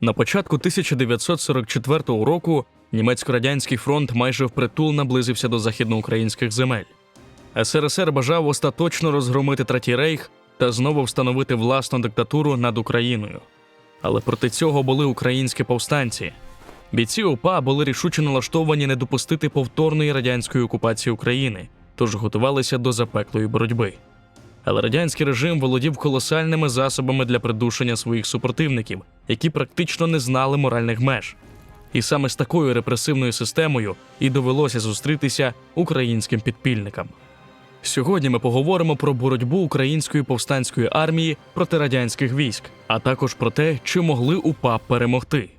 На початку 1944 року німецько-радянський фронт майже впритул наблизився до західноукраїнських земель. СРСР бажав остаточно розгромити Третій рейх та знову встановити власну диктатуру над Україною. Але проти цього були українські повстанці. Бійці УПА були рішуче налаштовані не допустити повторної радянської окупації України, тож готувалися до запеклої боротьби. Але радянський режим володів колосальними засобами для придушення своїх супротивників, які практично не знали моральних меж. І саме з такою репресивною системою і довелося зустрітися українським підпільникам. Сьогодні ми поговоримо про боротьбу української повстанської армії проти радянських військ, а також про те, чи могли УПА перемогти.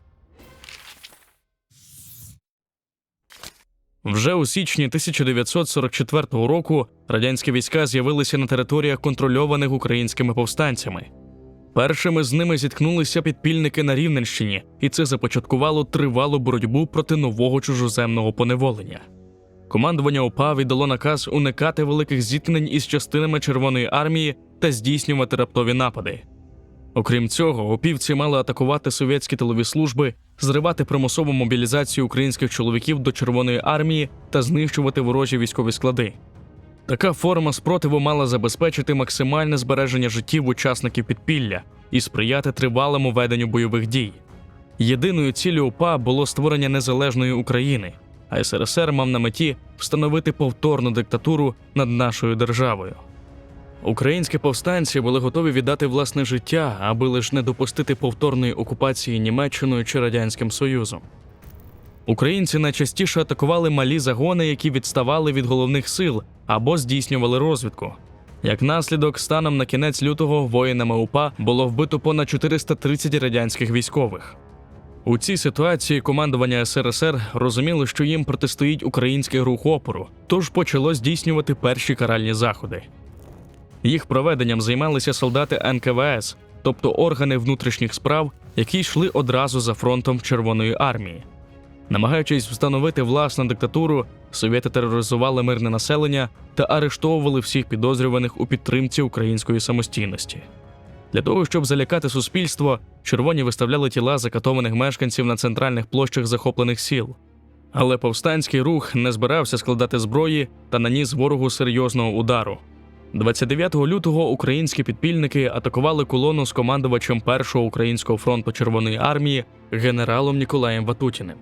Вже у січні 1944 року радянські війська з'явилися на територіях, контрольованих українськими повстанцями. Першими з ними зіткнулися підпільники на Рівненщині, і це започаткувало тривалу боротьбу проти нового чужоземного поневолення. Командування ОПА віддало наказ уникати великих зіткнень із частинами Червоної армії та здійснювати раптові напади. Окрім цього, опівці мали атакувати совєтські тилові служби, зривати примусову мобілізацію українських чоловіків до Червоної армії та знищувати ворожі військові склади. Така форма спротиву мала забезпечити максимальне збереження життів учасників підпілля і сприяти тривалому веденню бойових дій. Єдиною ціллю УПА було створення незалежної України, а СРСР мав на меті встановити повторну диктатуру над нашою державою. Українські повстанці були готові віддати власне життя, аби лише не допустити повторної окупації Німеччиною чи Радянським Союзом. Українці найчастіше атакували малі загони, які відставали від головних сил або здійснювали розвідку. Як наслідок, станом на кінець лютого воїнами УПА було вбито понад 430 радянських військових. У цій ситуації командування СРСР розуміло, що їм протистоїть український рух опору, тож почало здійснювати перші каральні заходи. Їх проведенням займалися солдати НКВС, тобто органи внутрішніх справ, які йшли одразу за фронтом Червоної армії. Намагаючись встановити власну диктатуру, совєти тероризували мирне населення та арештовували всіх підозрюваних у підтримці української самостійності. Для того, щоб залякати суспільство, червоні виставляли тіла закатованих мешканців на центральних площах захоплених сіл. Але повстанський рух не збирався складати зброї та наніс ворогу серйозного удару. 29 лютого українські підпільники атакували колону з командувачем першого українського фронту Червоної армії генералом Ніколаєм Ватутіним.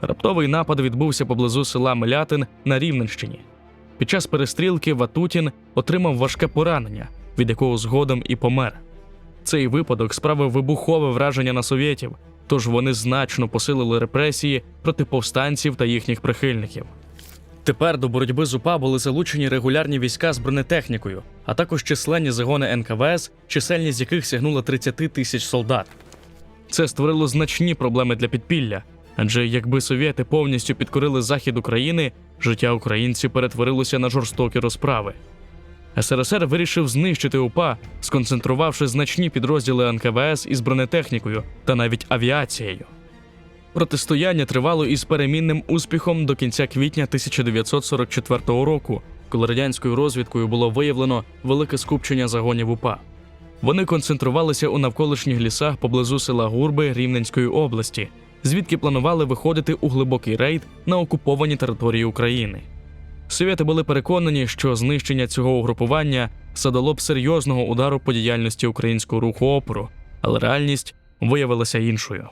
Раптовий напад відбувся поблизу села Милятин на Рівненщині. Під час перестрілки Ватутін отримав важке поранення, від якого згодом і помер. Цей випадок справив вибухове враження на совєтів, тож вони значно посилили репресії проти повстанців та їхніх прихильників. Тепер до боротьби з УПА були залучені регулярні війська з бронетехнікою, а також численні загони НКВС, чисельність яких сягнула 30 тисяч солдат. Це створило значні проблеми для підпілля, адже якби совєти повністю підкорили захід України, життя українців перетворилося на жорстокі розправи. СРСР вирішив знищити УПА, сконцентрувавши значні підрозділи НКВС із бронетехнікою та навіть авіацією. Протистояння тривало із перемінним успіхом до кінця квітня 1944 року, коли радянською розвідкою було виявлено велике скупчення загонів УПА. Вони концентрувалися у навколишніх лісах поблизу села Гурби Рівненської області, звідки планували виходити у глибокий рейд на окуповані території України. Совєти були переконані, що знищення цього угрупування задало б серйозного удару по діяльності українського руху опору, але реальність виявилася іншою.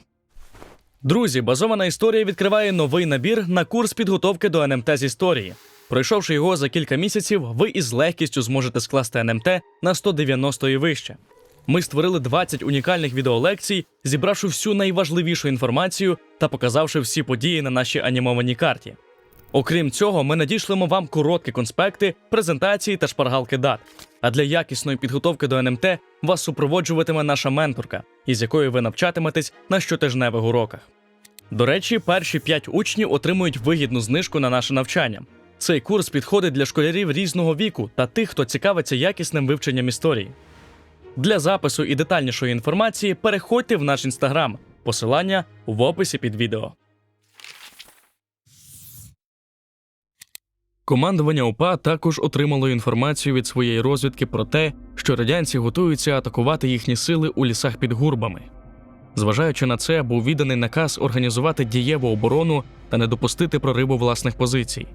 Друзі, базована історія відкриває новий набір на курс підготовки до НМТ з історії. Пройшовши його за кілька місяців, ви із легкістю зможете скласти НМТ на 190 і вище. Ми створили 20 унікальних відеолекцій, зібравши всю найважливішу інформацію та показавши всі події на нашій анімованій карті. Окрім цього, ми надішлемо вам короткі конспекти, презентації та шпаргалки дат. А для якісної підготовки до НМТ вас супроводжуватиме наша менторка, із якою ви навчатиметесь на щотижневих уроках. До речі, перші 5 учнів отримують вигідну знижку на наше навчання. Цей курс підходить для школярів різного віку та тих, хто цікавиться якісним вивченням історії. Для запису і детальнішої інформації переходьте в наш інстаграм. Посилання в описі під відео. Командування УПА також отримало інформацію від своєї розвідки про те, що радянці готуються атакувати їхні сили у лісах під гурбами. Зважаючи на це, був відданий наказ організувати дієву оборону та не допустити прориву власних позицій.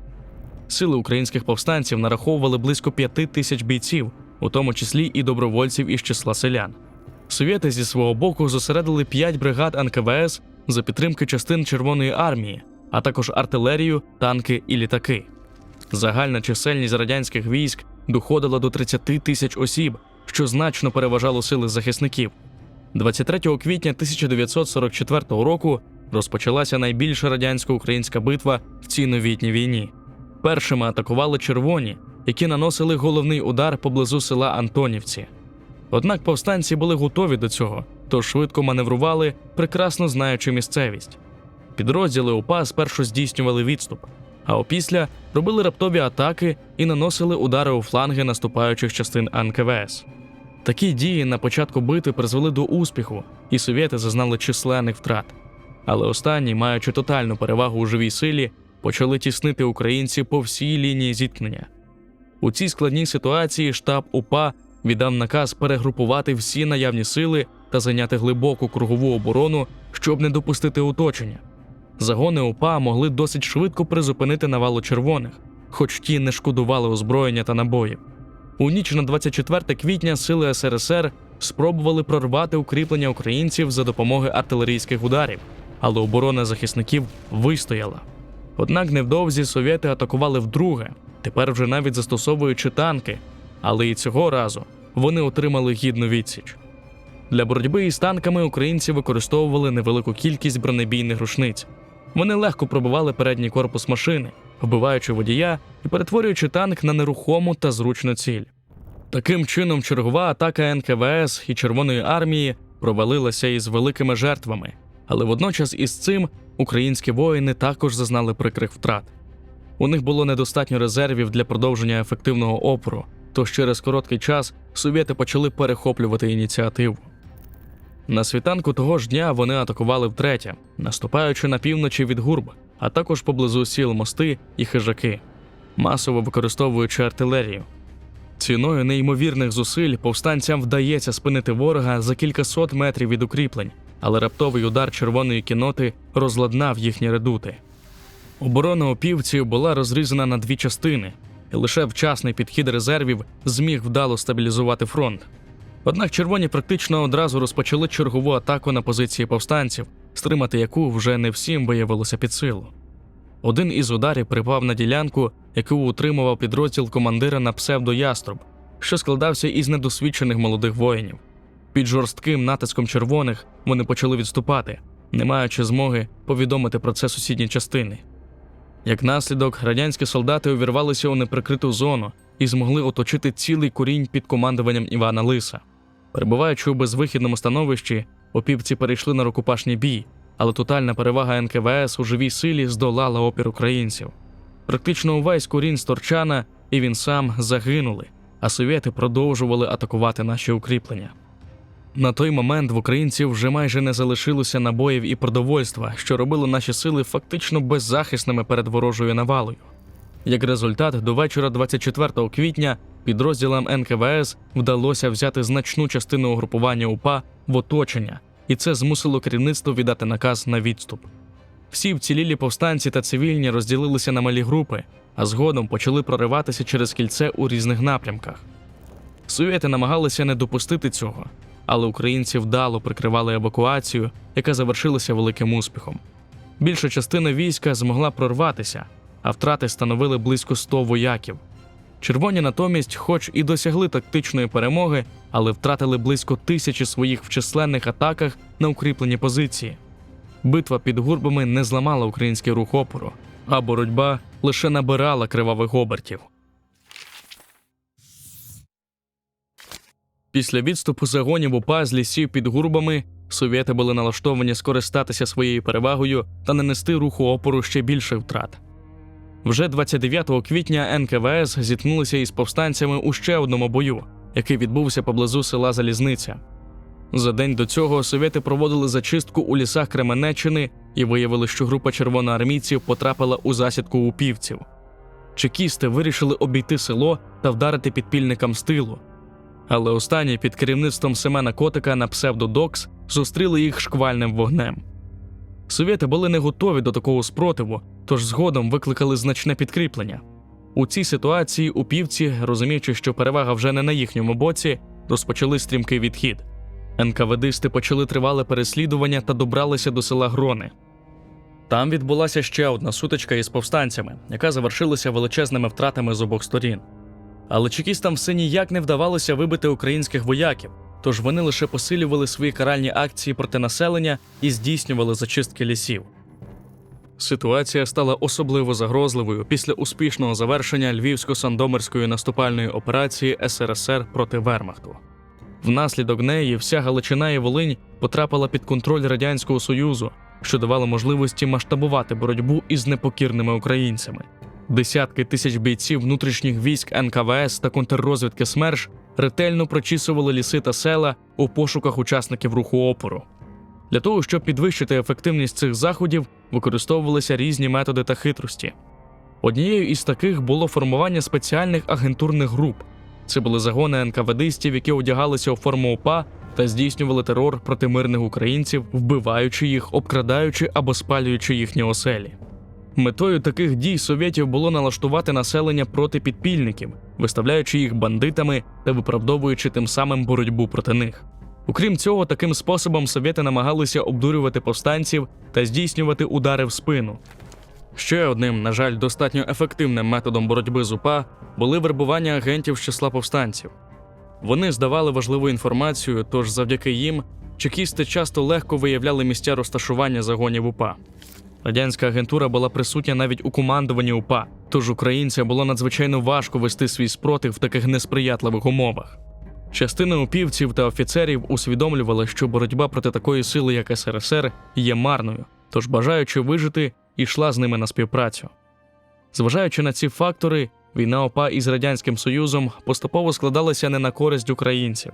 Сили українських повстанців нараховували близько п'яти тисяч бійців, у тому числі і добровольців із числа селян. Совєти зі свого боку зосередили п'ять бригад НКВС за підтримки частин Червоної армії, а також артилерію, танки і літаки. Загальна чисельність радянських військ доходила до 30 тисяч осіб, що значно переважало сили захисників. 23 квітня 1944 року розпочалася найбільша радянсько-українська битва в цій новітній війні. Першими атакували червоні, які наносили головний удар поблизу села Антонівці. Однак повстанці були готові до цього, тож швидко маневрували, прекрасно знаючи місцевість. Підрозділи УПА спершу здійснювали відступ, а опісля робили раптові атаки і наносили удари у фланги наступаючих частин НКВС. Такі дії на початку битви призвели до успіху, і совєти зазнали численних втрат. Але останні, маючи тотальну перевагу у живій силі, почали тіснити українців по всій лінії зіткнення. У цій складній ситуації штаб УПА віддав наказ перегрупувати всі наявні сили та зайняти глибоку кругову оборону, щоб не допустити оточення. Загони УПА могли досить швидко призупинити навалу червоних, хоч ті не шкодували озброєння та набоїв. У ніч на 24 квітня сили СРСР спробували прорвати укріплення українців за допомогою артилерійських ударів, але оборона захисників вистояла. Однак невдовзі совєти атакували вдруге, тепер вже навіть застосовуючи танки, але і цього разу вони отримали гідну відсіч. Для боротьби із танками українці використовували невелику кількість бронебійних рушниць. Вони легко пробивали передній корпус машини, вбиваючи водія і перетворюючи танк на нерухому та зручну ціль. Таким чином, чергова атака НКВС і Червоної армії провалилася із великими жертвами, але водночас із цим українські воїни також зазнали прикрих втрат. У них було недостатньо резервів для продовження ефективного опору, тож через короткий час совєти почали перехоплювати ініціативу. На світанку того ж дня вони атакували втретє, наступаючи на півночі від гурб, а також поблизу сіл мости і хижаки, масово використовуючи артилерію. Ціною неймовірних зусиль повстанцям вдається спинити ворога за кількасот метрів від укріплень, але раптовий удар червоної кіноти розладнав їхні редути. Оборона опівців була розрізана на дві частини, і лише вчасний підхід резервів зміг вдало стабілізувати фронт. Однак червоні практично одразу розпочали чергову атаку на позиції повстанців, стримати яку вже не всім виявилося під силу. Один із ударів припав на ділянку, яку утримував підрозділ командира на псевдояструб, що складався із недосвідчених молодих воїнів. Під жорстким натиском червоних вони почали відступати, не маючи змоги повідомити про це сусідні частини. Як наслідок, радянські солдати увірвалися у неприкриту зону і змогли оточити цілий курінь під командуванням Івана Лиса. Перебуваючи у безвихідному становищі, опівці перейшли на рукопашний бій, але тотальна перевага НКВС у живій силі здолала опір українців. Практично увесь курінь з Торчана і він сам загинули, а совєти продовжували атакувати наші укріплення. На той момент в українців вже майже не залишилося набоїв і продовольства, що робило наші сили фактично беззахисними перед ворожою навалою. Як результат, до вечора 24 квітня підрозділам НКВС вдалося взяти значну частину угрупування УПА в оточення, і це змусило керівництво віддати наказ на відступ. Всі вцілілі повстанці та цивільні розділилися на малі групи, а згодом почали прориватися через кільце у різних напрямках. Совєти намагалися не допустити цього, але українці вдало прикривали евакуацію, яка завершилася великим успіхом. Більша частина війська змогла прорватися, а втрати становили близько 100 вояків. Червоні натомість, хоч і досягли тактичної перемоги, але втратили близько тисячі своїх в численних атаках на укріплені позиції. Битва під гурбами не зламала український рух опору, а боротьба лише набирала кривавих обертів. Після відступу загонів УПА з лісів під гурбами совєти були налаштовані скористатися своєю перевагою та нанести руху опору ще більших втрат. Вже 29 квітня НКВС зіткнулися із повстанцями у ще одному бою, який відбувся поблизу села Залізниця. За день до цього совєти проводили зачистку у лісах Кременеччини і виявили, що група червоноармійців потрапила у засідку упівців. Чекісти вирішили обійти село та вдарити підпільникам з тилу. Але останні під керівництвом Семена Котика на псевдодокс зустріли їх шквальним вогнем. Совєти були не готові до такого спротиву, тож згодом викликали значне підкріплення. У цій ситуації упівці, розуміючи, що перевага вже не на їхньому боці, розпочали стрімкий відхід. НКВДисти почали тривале переслідування та добралися до села Грони. Там відбулася ще одна сутичка із повстанцями, яка завершилася величезними втратами з обох сторін. Але чекістам все ніяк не вдавалося вибити українських вояків, тож вони лише посилювали свої каральні акції проти населення і здійснювали зачистки лісів. Ситуація стала особливо загрозливою після успішного завершення Львівсько-Сандомирської наступальної операції СРСР проти Вермахту. Внаслідок неї вся Галичина і Волинь потрапила під контроль Радянського Союзу, що давало можливості масштабувати боротьбу із непокірними українцями. Десятки тисяч бійців внутрішніх військ НКВС та контррозвідки СМЕРШ ретельно прочісували ліси та села у пошуках учасників руху опору. Для того, щоб підвищити ефективність цих заходів, використовувалися різні методи та хитрості. Однією із таких було формування спеціальних агентурних груп. Це були загони НКВДистів, які одягалися у форму ОПА та здійснювали терор проти мирних українців, вбиваючи їх, обкрадаючи або спалюючи їхні оселі. Метою таких дій совєтів було налаштувати населення проти підпільників, виставляючи їх бандитами та виправдовуючи тим самим боротьбу проти них. Окрім цього, таким способом совєти намагалися обдурювати повстанців та здійснювати удари в спину. Ще одним, на жаль, достатньо ефективним методом боротьби з УПА були вербування агентів з числа повстанців. Вони здавали важливу інформацію, тож завдяки їм чекісти часто легко виявляли місця розташування загонів УПА. Радянська агентура була присутня навіть у командуванні УПА, тож українцям було надзвичайно важко вести свій спротив в таких несприятливих умовах. Частина упівців та офіцерів усвідомлювали, що боротьба проти такої сили, як СРСР, є марною, тож, бажаючи вижити, йшла з ними на співпрацю. Зважаючи на ці фактори, війна ОПА із Радянським Союзом поступово складалася не на користь українців.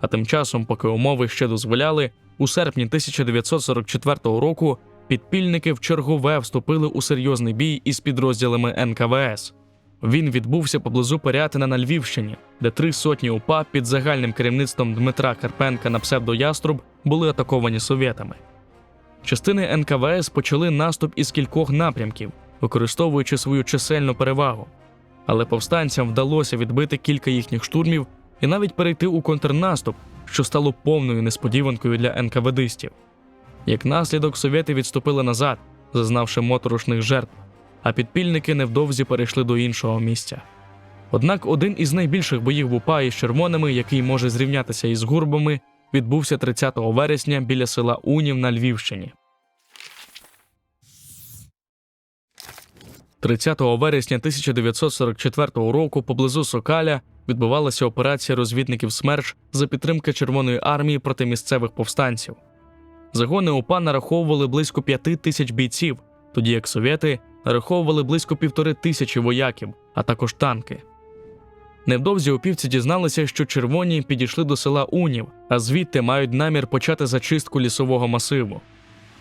А тим часом, поки умови ще дозволяли, у серпні 1944 року підпільники в чергове вступили у серйозний бій із підрозділами НКВС. Він відбувся поблизу Порятина на Львівщині, де три сотні УПА під загальним керівництвом Дмитра Карпенка на псевдояструб були атаковані совєтами. Частини НКВС почали наступ із кількох напрямків, використовуючи свою чисельну перевагу. Але повстанцям вдалося відбити кілька їхніх штурмів і навіть перейти у контрнаступ, що стало повною несподіванкою для НКВДистів. Як наслідок, совєти відступили назад, зазнавши моторошних жертв, а підпільники невдовзі перейшли до іншого місця. Однак один із найбільших боїв в УПА із червоними, який може зрівнятися із гурбами, відбувся 30 вересня біля села Унів на Львівщині. 30 вересня 1944 року поблизу Сокаля відбувалася операція розвідників СМЕРШ за підтримки Червоної армії проти місцевих повстанців. Загони УПА нараховували близько п'яти тисяч бійців, тоді як совєти нараховували близько півтори тисячі вояків, а також танки. Невдовзі упівці дізналися, що червоні підійшли до села Унів, а звідти мають намір почати зачистку лісового масиву.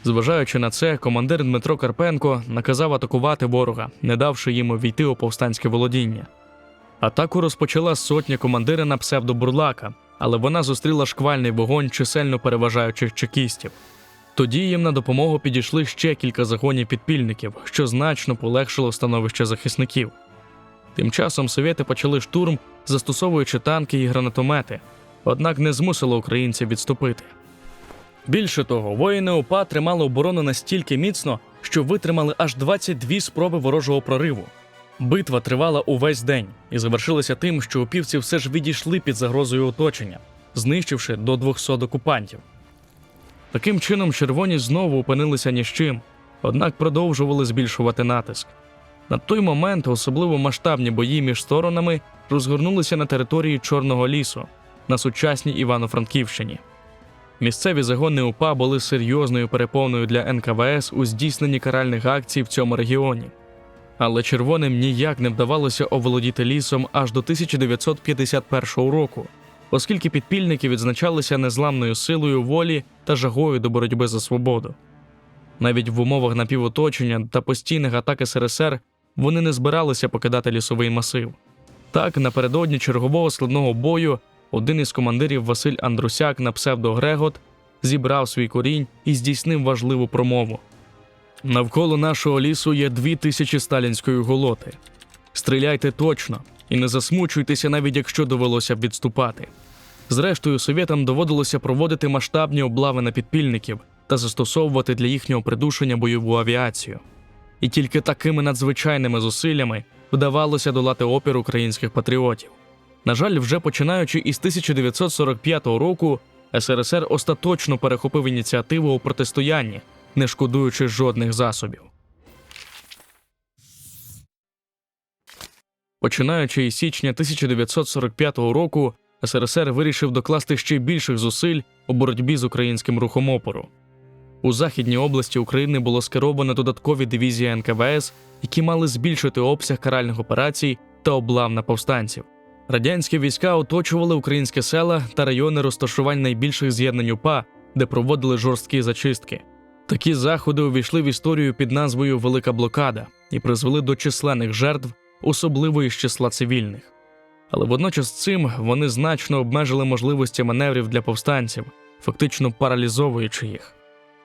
Зважаючи на це, командир Дмитро Карпенко наказав атакувати ворога, не давши їм увійти у повстанське володіння. Атаку розпочала сотня командира на псевдобурлака, але вона зустріла шквальний вогонь чисельно переважаючих чекістів. Тоді їм на допомогу підійшли ще кілька загонів підпільників, що значно полегшило становище захисників. Тим часом совєти почали штурм, застосовуючи танки і гранатомети, однак не змусило українців відступити. Більше того, воїни УПА тримали оборону настільки міцно, що витримали аж 22 спроби ворожого прориву. Битва тривала увесь день і завершилася тим, що упівці все ж відійшли під загрозою оточення, знищивши до 200 окупантів. Таким чином, червоні знову опинилися ні з чим, однак продовжували збільшувати натиск. На той момент особливо масштабні бої між сторонами розгорнулися на території Чорного лісу на сучасній Івано-Франківщині. Місцеві загони УПА були серйозною переповною для НКВС у здійсненні каральних акцій в цьому регіоні. Але червоним ніяк не вдавалося оволодіти лісом аж до 1951 року, оскільки підпільники відзначалися незламною силою волі та жагою до боротьби за свободу. Навіть в умовах напівоточення та постійних атак СРСР вони не збиралися покидати лісовий масив. Так, напередодні чергового складного бою один із командирів Василь Андрусяк на псевдо Грегот зібрав свій корінь і здійснив важливу промову. Навколо нашого лісу є дві тисячі сталінської голоти. Стріляйте точно і не засмучуйтеся, навіть якщо довелося б відступати. Зрештою, совєтам доводилося проводити масштабні облави на підпільників та застосовувати для їхнього придушення бойову авіацію. І тільки такими надзвичайними зусиллями вдавалося долати опір українських патріотів. На жаль, вже починаючи із 1945 року, СРСР остаточно перехопив ініціативу у протистоянні, не шкодуючи жодних засобів. Починаючи із січня 1945 року, СРСР вирішив докласти ще більших зусиль у боротьбі з українським рухом опору. У західній області України було скеровано додаткові дивізії НКВС, які мали збільшити обсяг каральних операцій та облав на повстанців. Радянські війська оточували українські села та райони розташувань найбільших з'єднань УПА, де проводили жорсткі зачистки. Такі заходи увійшли в історію під назвою Велика блокада і призвели до численних жертв, особливо із числа цивільних. Але водночас з цим вони значно обмежили можливості маневрів для повстанців, фактично паралізовуючи їх.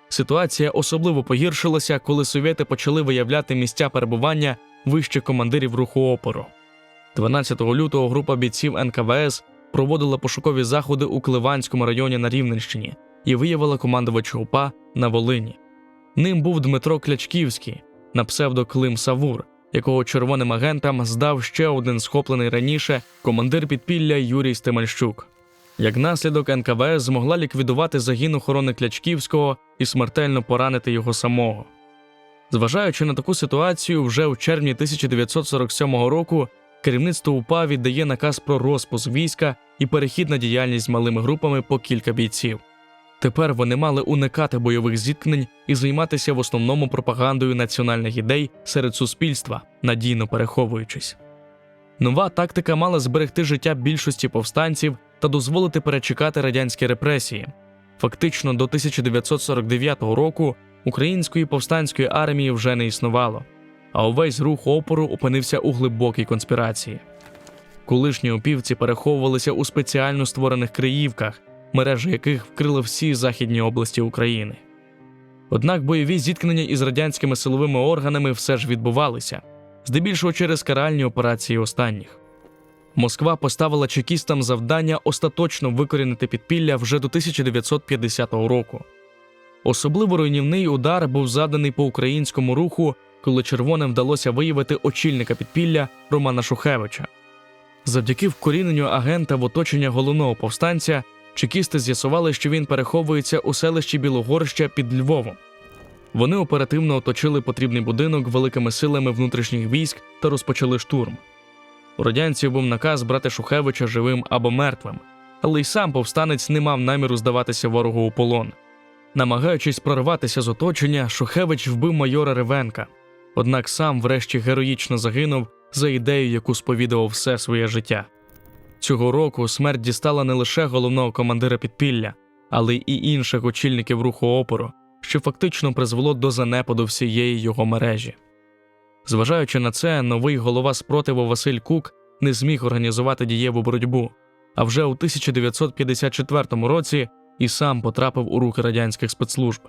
Ситуація особливо погіршилася, коли совєти почали виявляти місця перебування вище командирів руху опору. 12 лютого група бійців НКВС проводила пошукові заходи у Кливанському районі на Рівненщині і виявила командувача УПА на Волині. Ним був Дмитро Клячківський на псевдо Клим Савур, якого червоним агентам здав ще один схоплений раніше командир підпілля Юрій Стемельщук. Як наслідок, НКВС змогла ліквідувати загін охорони Клячківського і смертельно поранити його самого. Зважаючи на таку ситуацію, вже у червні 1947 року керівництво УПА віддає наказ про розпуск війська і перехід на діяльність малими групами по кілька бійців. Тепер вони мали уникати бойових зіткнень і займатися в основному пропагандою національних ідей серед суспільства, надійно переховуючись. Нова тактика мала зберегти життя більшості повстанців та дозволити перечекати радянські репресії. Фактично до 1949 року української повстанської армії вже не існувало, а увесь рух опору опинився у глибокій конспірації. Колишні опівці переховувалися у спеціально створених криївках, мережа яких вкрили всі західні області України. Однак бойові зіткнення із радянськими силовими органами все ж відбувалися, здебільшого через каральні операції останніх. Москва поставила чекістам завдання остаточно викорінити підпілля вже до 1950 року. Особливо руйнівний удар був заданий по українському руху, коли червоним вдалося виявити очільника підпілля Романа Шухевича. Завдяки вкоріненню агента в оточення головного повстанця, чекісти з'ясували, що він переховується у селищі Білогорща під Львовом. Вони оперативно оточили потрібний будинок великими силами внутрішніх військ та розпочали штурм. У радянців був наказ брати Шухевича живим або мертвим, але й сам повстанець не мав наміру здаватися ворогу у полон. Намагаючись прорватися з оточення, Шухевич вбив майора Ревенка, однак сам врешті героїчно загинув за ідею, яку сповідував все своє життя. Цього року смерть дістала не лише головного командира підпілля, але й інших очільників руху опору, що фактично призвело до занепаду всієї його мережі. Зважаючи на це, новий голова спротиву Василь Кук не зміг організувати дієву боротьбу, а вже у 1954 році і сам потрапив у руки радянських спецслужб.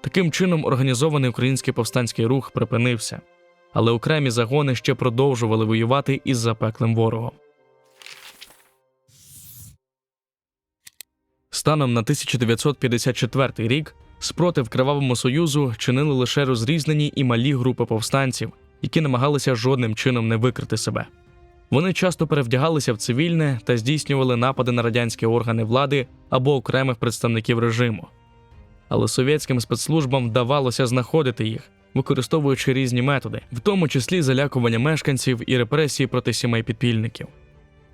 Таким чином, організований український повстанський рух припинився, але окремі загони ще продовжували воювати із запеклим ворогом. Станом на 1954 рік спротив Кривавому Союзу чинили лише розрізнені і малі групи повстанців, які намагалися жодним чином не викрити себе. Вони часто перевдягалися в цивільне та здійснювали напади на радянські органи влади або окремих представників режиму. Але совєтським спецслужбам вдавалося знаходити їх, використовуючи різні методи, в тому числі залякування мешканців і репресії проти сімей підпільників.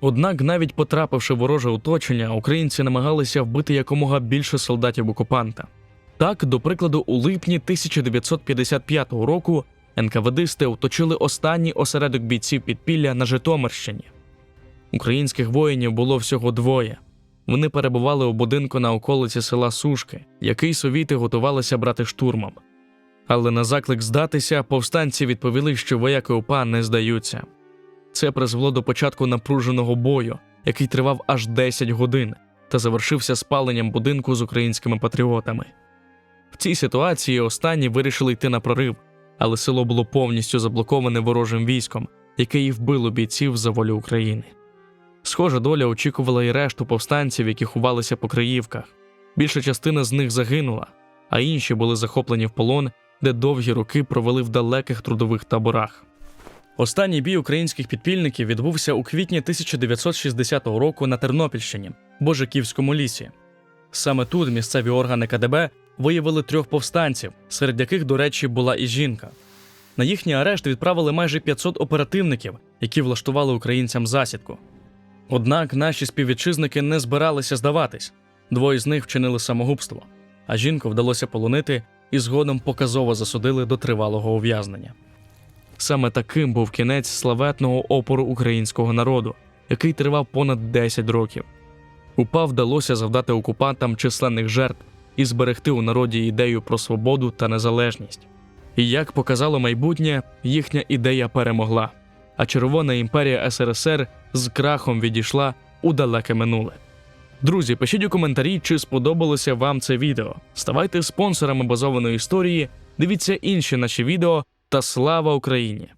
Однак, навіть потрапивши в вороже оточення, українці намагалися вбити якомога більше солдатів окупанта. Так, до прикладу, у липні 1955 року НКВДисти оточили останній осередок бійців підпілля на Житомирщині. Українських воїнів було всього двоє. Вони перебували у будинку на околиці села Сушки, який совіти готувалися брати штурмом. Але на заклик здатися повстанці відповіли, що вояки УПА не здаються. Це призвело до початку напруженого бою, який тривав аж 10 годин, та завершився спаленням будинку з українськими патріотами. В цій ситуації останні вирішили йти на прорив, але село було повністю заблоковане ворожим військом, яке і вбило бійців за волю України. Схожа доля очікувала і решту повстанців, які ховалися по Криївках. Більша частина з них загинула, а інші були захоплені в полон, де довгі роки провели в далеких трудових таборах. Останній бій українських підпільників відбувся у квітні 1960 року на Тернопільщині, Божиківському лісі. Саме тут місцеві органи КДБ виявили трьох повстанців, серед яких, до речі, була і жінка. На їхній арешт відправили майже 500 оперативників, які влаштували українцям засідку. Однак наші співвітчизники не збиралися здаватись. Двоє з них вчинили самогубство, а жінку вдалося полонити і згодом показово засудили до тривалого ув'язнення. Саме таким був кінець славетного опору українського народу, який тривав понад 10 років. УПА вдалося завдати окупантам численних жертв і зберегти у народі ідею про свободу та незалежність. І як показало майбутнє, їхня ідея перемогла, а Червона імперія СРСР з крахом відійшла у далеке минуле. Друзі, пишіть у коментарі, чи сподобалося вам це відео. Ставайте спонсорами базованої історії, дивіться інші наші відео та слава Україні!